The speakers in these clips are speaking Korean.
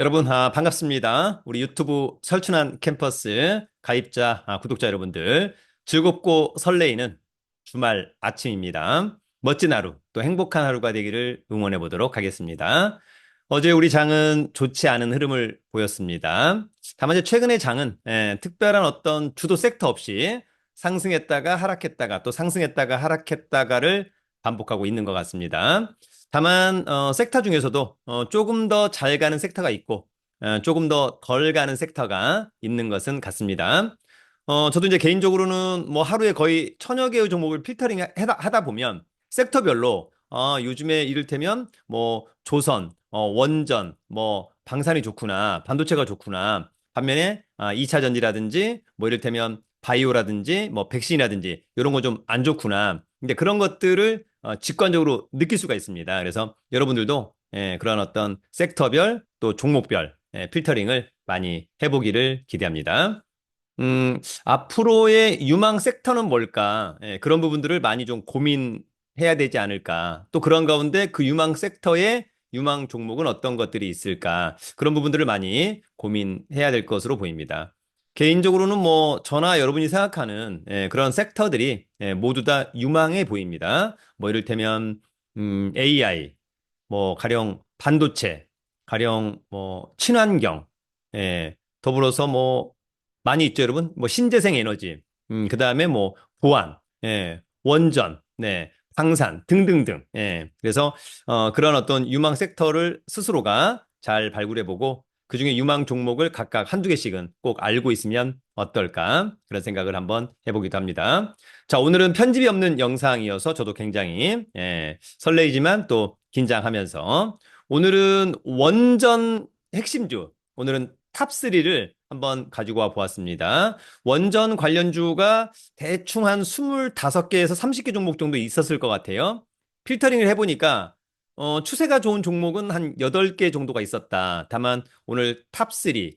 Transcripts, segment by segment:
여러분, 아, 반갑습니다. 우리 유튜브 설춘한 캠퍼스 가입자, 아, 구독자 여러분들, 즐겁고 설레이는 주말 아침입니다. 멋진 하루, 또 행복한 하루가 되기를 응원해 보도록 하겠습니다. 어제 우리 장은 좋지 않은 흐름을 보였습니다. 다만 이제 최근의 장은 예, 특별한 어떤 주도 섹터 없이 상승했다가 하락했다가 또 상승했다가 하락했다가를 반복하고 있는 것 같습니다. 다만 어, 섹터 중에서도 어, 조금 더 잘 가는 섹터가 있고 어, 조금 더 덜 가는 섹터가 있는 것은 같습니다. 어, 저도 이제 개인적으로는 뭐 하루에 거의 천여 개의 종목을 필터링 하다, 보면 섹터별로 어, 요즘에 이를테면 뭐 조선, 어, 원전, 뭐 방산이 좋구나, 반도체가 좋구나. 반면에 아, 2차 전지라든지 뭐 이를테면 바이오라든지 뭐 백신이라든지 이런 거 좀 안 좋구나. 근데 그런 것들을 어, 직관적으로 느낄 수가 있습니다. 그래서 여러분들도 예, 그런 어떤 섹터별 또 종목별 예, 필터링을 많이 해보기를 기대합니다. 음, 앞으로의 유망 섹터는 뭘까? 예, 그런 부분들을 많이 좀 고민해야 되지 않을까? 또 그런 가운데 그 유망 섹터의 유망 종목은 어떤 것들이 있을까? 그런 부분들을 많이 고민해야 될 것으로 보입니다. 개인적으로는 뭐 저나 여러분이 생각하는 예, 그런 섹터들이 예, 모두 다 유망해 보입니다. 뭐 이를테면 음, AI, 뭐 가령 반도체, 가령 뭐 친환경, 예, 더불어서 뭐 많이 있죠, 여러분. 뭐 신재생 에너지, 음, 그 다음에 뭐 보안, 예, 원전, 네, 방산 등등등. 예. 그래서 어, 그런 어떤 유망 섹터를 스스로가 잘 발굴해보고 그 중에 유망 종목을 각각 한두 개씩은 꼭 알고 있으면 어떨까? 그런 생각을 한번 해보기도 합니다. 자, 오늘은 편집이 없는 영상이어서 저도 굉장히 예, 설레이지만 또 긴장하면서 오늘은 원전 핵심주, 오늘은 탑3를 한번 가지고 와 보았습니다. 원전 관련주가 대충 한 25개에서 30개 종목 정도 있었을 것 같아요. 필터링을 해보니까 어, 추세가 좋은 종목은 한 8개 정도가 있었다. 다만 오늘 탑3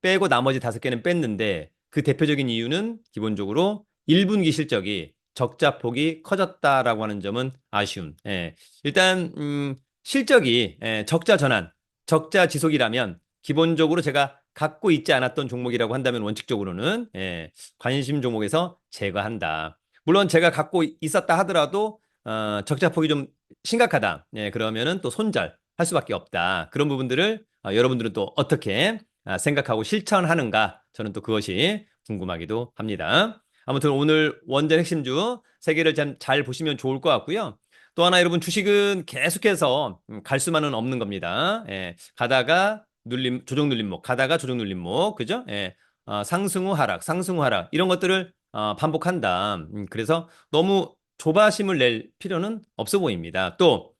빼고 나머지 5개는 뺐는데 그 대표적인 이유는 기본적으로 1분기 실적이 적자폭이 커졌다라고 하는 점은 아쉬움. 예. 일단 음, 실적이 예, 적자 전환, 적자 지속이라면 기본적으로 제가 갖고 있지 않았던 종목이라고 한다면 원칙적으로는 예, 관심 종목에서 제거한다. 물론 제가 갖고 있었다 하더라도 어, 적자폭이 좀 심각하다. 예, 그러면은 또 손절 할 수밖에 없다. 그런 부분들을 어, 여러분들은 또 어떻게 아, 생각하고 실천하는가? 저는 또 그것이 궁금하기도 합니다. 아무튼 오늘 원전 핵심주 세 개를 잘 보시면 좋을 것 같고요. 또 하나 여러분 주식은 계속해서 음, 갈 수만은 없는 겁니다. 예, 가다가 눌림 조정 눌림목, 가다가 조정 눌림목, 그죠? 예, 어, 상승 후 하락, 상승 후 하락 이런 것들을 어, 반복한다. 음, 그래서 너무 조바심을 낼 필요는 없어 보입니다. 또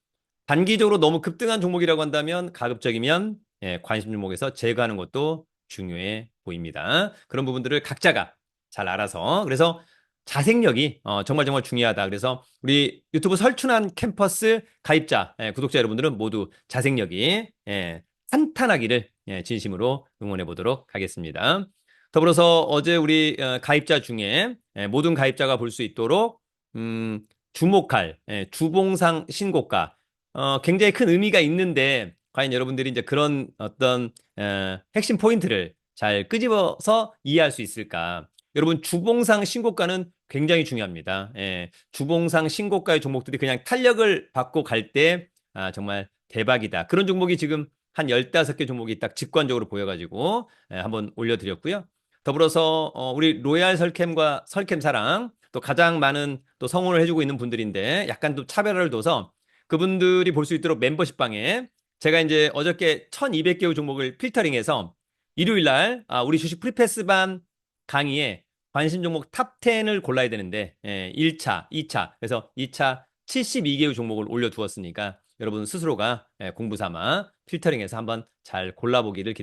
단기적으로 너무 급등한 종목이라고 한다면 가급적이면 예, 관심 종목에서 제거하는 것도 중요해 보입니다. 그런 부분들을 각자가 잘 알아서 그래서 자생력이 어, 정말 정말 중요하다. 그래서 우리 유튜브 설춘한 캠퍼스 가입자 예, 구독자 여러분들은 모두 자생력이 예, 탄탄하기를 예, 진심으로 응원해 보도록 하겠습니다. 더불어서 어제 우리 어, 가입자 중에 예, 모든 가입자가 볼 수 있도록 음, 주목할 예, 주봉상 신고가 어, 굉장히 큰 의미가 있는데 과연 여러분들이 이제 그런 어떤 어, 핵심 포인트를 잘 끄집어서 이해할 수 있을까? 여러분 주봉상 신고가는 굉장히 중요합니다. 예, 주봉상 신고가의 종목들이 그냥 탄력을 받고 갈 때 아, 정말 대박이다. 그런 종목이 지금 한 15개 종목이 딱 직관적으로 보여가지고 예, 한번 올려드렸고요. 더불어서 어, 우리 로얄 설캠과 설캠 사랑 또 가장 많은 또 성원을 해주고 있는 분들인데 약간 또 차별화를 둬서 그분들이 볼 수 있도록 멤버십 방에 제가 이제 어저께 1200개의 종목을 필터링해서 일요일 날 아, 우리 주식 프리패스반 강의에 관심 종목 탑 10을 골라야 되는데 예, 1차, 2차 그래서 2차 72개의 종목을 올려두었으니까 여러분 스스로가 예, 공부 삼아 필터링해서 한번 잘 골라보기를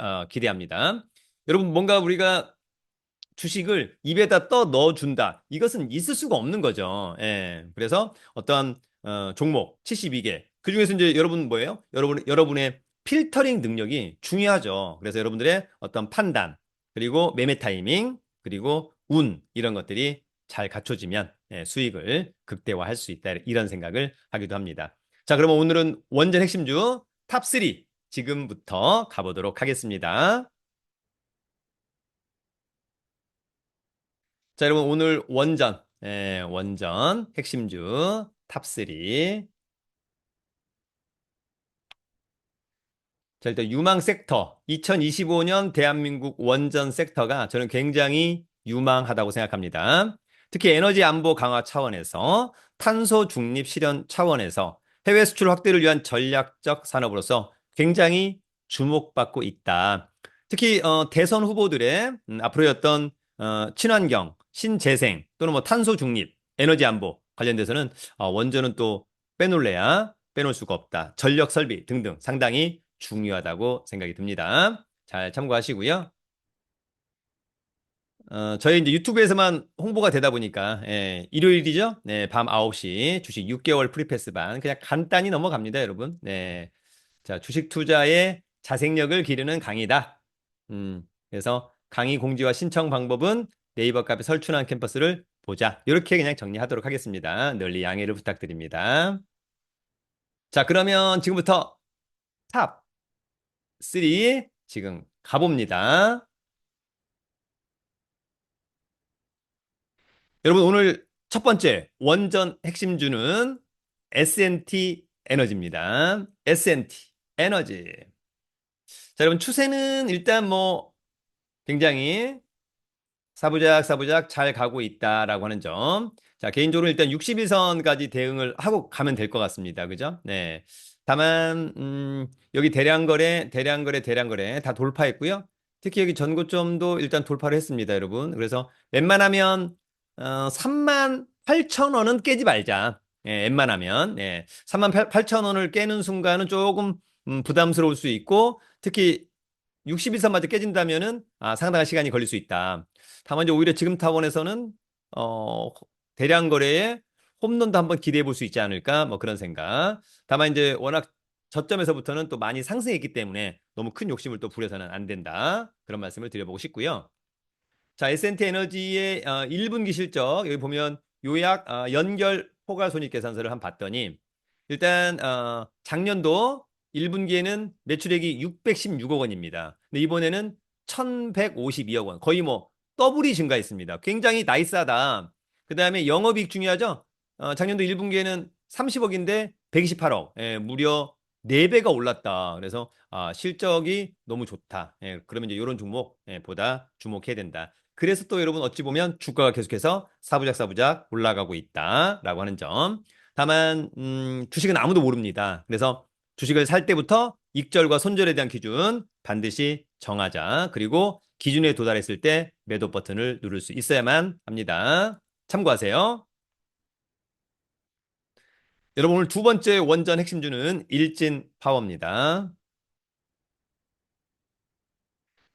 어, 기대합니다. 여러분 뭔가 우리가 주식을 입에다 떠 넣어준다. 이것은 있을 수가 없는 거죠. 예. 그래서 어떠한 어, 종목 72개. 그 중에서 이제 여러분 뭐예요? 여러분, 여러분의 필터링 능력이 중요하죠. 그래서 여러분들의 어떤 판단, 그리고 매매 타이밍, 그리고 운, 이런 것들이 잘 갖춰지면 예, 수익을 극대화할 수 있다. 이런 생각을 하기도 합니다. 자, 그러면 오늘은 원전 핵심주 탑3 지금부터 가보도록 하겠습니다. 자, 여러분 오늘 원전, 예, 원전 핵심주 탑3 자, 일단 유망 섹터. 2025년 대한민국 원전 섹터가 저는 굉장히 유망하다고 생각합니다. 특히 에너지 안보 강화 차원에서 탄소 중립 실현 차원에서 해외 수출 확대를 위한 전략적 산업으로서 굉장히 주목받고 있다. 특히 어, 대선 후보들의 음, 앞으로의 어떤 어, 친환경, 신재생 또는 뭐 탄소 중립, 에너지 안보 관련돼서는 어, 원전은 또 빼놓을래야 빼놓을 수가 없다. 전력 설비 등등 상당히 중요하다고 생각이 듭니다. 잘 참고하시고요. 어, 저희 이제 유튜브에서만 홍보가 되다 보니까, 예, 일요일이죠? 네, 밤 9시 주식 6개월 프리패스 반. 그냥 간단히 넘어갑니다, 여러분. 네. 자, 주식 투자의 자생력을 기르는 강의다. 음, 그래서 강의 공지와 신청 방법은 네이버 카페 설춘한 캠퍼스를 보자. 이렇게 그냥 정리하도록 하겠습니다. 널리 양해를 부탁드립니다. 자, 그러면 지금부터 탑 3 지금 가봅니다. 여러분 오늘 첫 번째 원전 핵심주는 S&T 에너지입니다. S&T 에너지. 자, 여러분 추세는 일단 뭐 굉장히 사부작 사부작 잘 가고 있다라고 하는 점. 자, 개인적으로 일단 61선까지 대응을 하고 가면 될 것 같습니다. 그죠? 네. 다만 음, 여기 대량 거래, 대량 거래, 대량 거래 다 돌파했고요. 특히 여기 전고점도 일단 돌파를 했습니다, 여러분. 그래서 웬만하면 어, 3만 8천 원은 깨지 말자. 예, 웬만하면 예, 3만 8천 원을 깨는 순간은 조금 음, 부담스러울 수 있고 특히 61선마저 깨진다면은 아, 상당한 시간이 걸릴 수 있다. 다만 이제 오히려 지금 타원에서는 어, 대량 거래에 홈런도 한번 기대해 볼 수 있지 않을까 뭐 그런 생각. 다만 이제 워낙 저점에서부터는 또 많이 상승했기 때문에 너무 큰 욕심을 또 부려서는 안 된다. 그런 말씀을 드려보고 싶고요. 자, S&T 에너지의 어, 1분기 실적 여기 보면 요약 어, 연결 포괄 손익 계산서를 한 봤더니 일단 어, 작년도 1분기에는 매출액이 616억 원입니다. 근데 이번에는 1152억 원. 거의 뭐 더블이 증가했습니다. 굉장히 나이스하다. 그 다음에 영업이익 중요하죠? 어, 작년도 1분기에는 30억인데 128억. 예, 무려 4배가 올랐다. 그래서 아, 실적이 너무 좋다. 예, 그러면 이제 이런 종목 예, 보다 주목해야 된다. 그래서 또 여러분 어찌 보면 주가가 계속해서 사부작 사부작 올라가고 있다라고 하는 점. 다만 음, 주식은 아무도 모릅니다. 그래서 주식을 살 때부터 익절과 손절에 대한 기준 반드시 정하자. 그리고 기준에 도달했을 때 매도 버튼을 누를 수 있어야만 합니다. 참고하세요. 여러분 오늘 두 번째 원전 핵심주는 일진 파워입니다.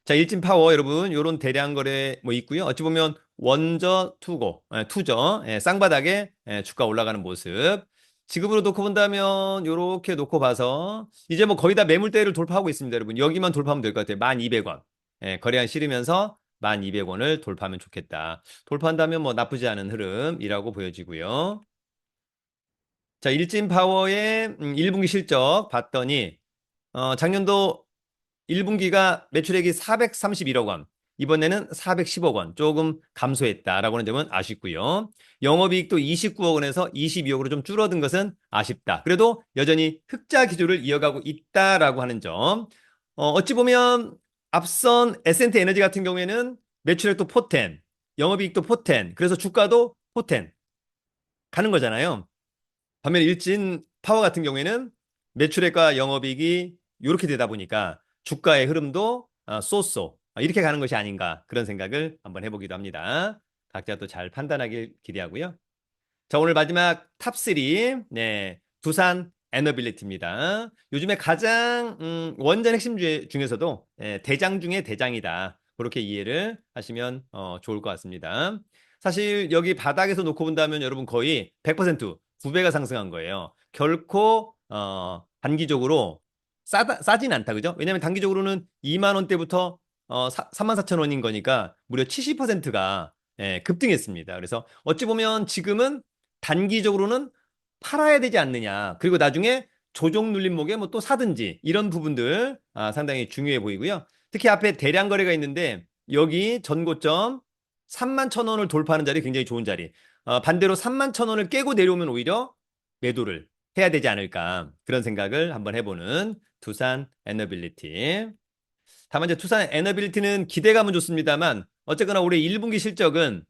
자, 일진 파워 여러분 요런 대량 거래 뭐 있고요. 어찌 보면 원저 투고, 예, 투저, 예, 쌍바닥에 예, 주가 올라가는 모습. 지금으로 놓고 본다면 요렇게 놓고 봐서 이제 뭐 거의 다 매물대를 돌파하고 있습니다, 여러분. 여기만 돌파하면 될 것 같아요. 1200원. 예, 거래량 실으면서 1200원을 돌파하면 좋겠다. 돌파한다면 뭐 나쁘지 않은 흐름이라고 보여지고요. 자, 일진 파워의 1분기 음, 실적 봤더니 어, 작년도 1분기가 매출액이 431억 원, 이번에는 410억 원, 조금 감소했다라고 하는 점은 아쉽고요. 영업이익도 29억 원에서 22억으로 좀 줄어든 것은 아쉽다. 그래도 여전히 흑자 기조를 이어가고 있다라고 하는 점. 어, 어찌 보면 앞선 S&T 에너지 같은 경우에는 매출액도 포텐, 영업이익도 포텐, 그래서 주가도 포텐 가는 거잖아요. 반면에 일진 파워 같은 경우에는 매출액과 영업이익이 이렇게 되다 보니까 주가의 흐름도 아, 쏘쏘 아, 이렇게 가는 것이 아닌가 그런 생각을 한번 해보기도 합니다. 각자 또 잘 판단하길 기대하고요. 자 오늘 마지막 탑3 네 두산 에너빌리티입니다. 요즘에 가장 음, 원전 핵심 중에서도 예, 대장 중에 대장이다. 그렇게 이해를 하시면 어, 좋을 것 같습니다. 사실 여기 바닥에서 놓고 본다면 여러분 거의 100% 9배가 상승한 거예요. 결코 어, 단기적으로 싸다, 싸진 않다. 그죠? 왜냐하면 단기적으로는 2만 원대부터 어, 3만 4천 원인 거니까 무려 70%가 예, 급등했습니다. 그래서 어찌 보면 지금은 단기적으로는 팔아야 되지 않느냐. 그리고 나중에 조정 눌림목에 뭐 또 사든지 이런 부분들 아, 상당히 중요해 보이고요. 특히 앞에 대량 거래가 있는데 여기 전고점 3만 천 원을 돌파하는 자리 굉장히 좋은 자리. 어, 반대로 3만 천 원을 깨고 내려오면 오히려 매도를 해야 되지 않을까 그런 생각을 한번 해보는 두산 에너빌리티. 다만 이제 투산 에너빌리티는 기대감은 좋습니다만 어쨌거나 올해 1분기 실적은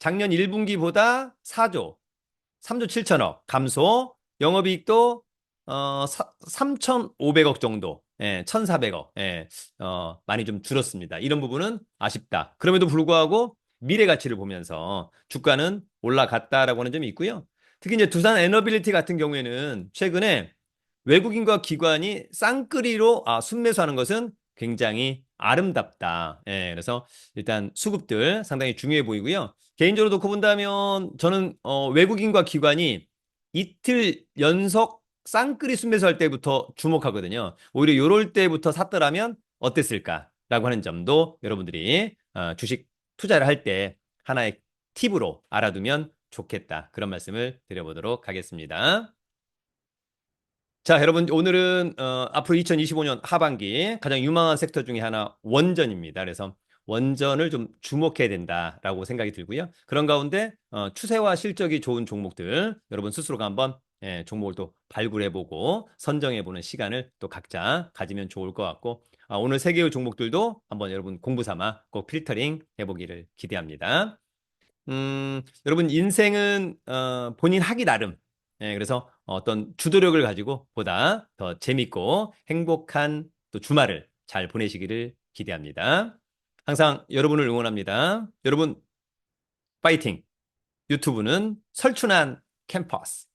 작년 1분기보다 4조 3조 7천억 감소 영업이익도 어, 3,500억 정도 예, 1,400억 예, 어, 많이 좀 줄었습니다. 이런 부분은 아쉽다. 그럼에도 불구하고 미래 가치를 보면서 주가는 올라갔다라고 하는 점이 있고요. 특히 이제 두산 에너빌리티 같은 경우에는 최근에 외국인과 기관이 쌍끌이로 아, 순매수하는 것은 굉장히 아름답다. 예, 그래서 일단 수급들 상당히 중요해 보이고요. 개인적으로 놓고 본다면 저는 어, 외국인과 기관이 이틀 연속 쌍끌이 순매수할 때부터 주목하거든요. 오히려 이럴 때부터 샀더라면 어땠을까라고 하는 점도 여러분들이 어, 주식 투자를 할 때 하나의 팁으로 알아두면 좋겠다. 그런 말씀을 드려보도록 하겠습니다. 자, 여러분, 오늘은, 어, 앞으로 2025년 하반기 가장 유망한 섹터 중에 하나 원전입니다. 그래서 원전을 좀 주목해야 된다라고 생각이 들고요. 그런 가운데, 어, 추세와 실적이 좋은 종목들, 여러분 스스로가 한번, 예, 종목을 또 발굴해보고 선정해보는 시간을 또 각자 가지면 좋을 것 같고, 아, 오늘 세 개의 종목들도 한번 여러분 공부 삼아 꼭 필터링 해보기를 기대합니다. 음, 여러분, 인생은, 어, 본인 하기 나름. 예, 그래서 어떤 주도력을 가지고 보다 더 재밌고 행복한 또 주말을 잘 보내시기를 기대합니다. 항상 여러분을 응원합니다. 여러분, 파이팅! 유튜브는 설춘한 캠퍼스.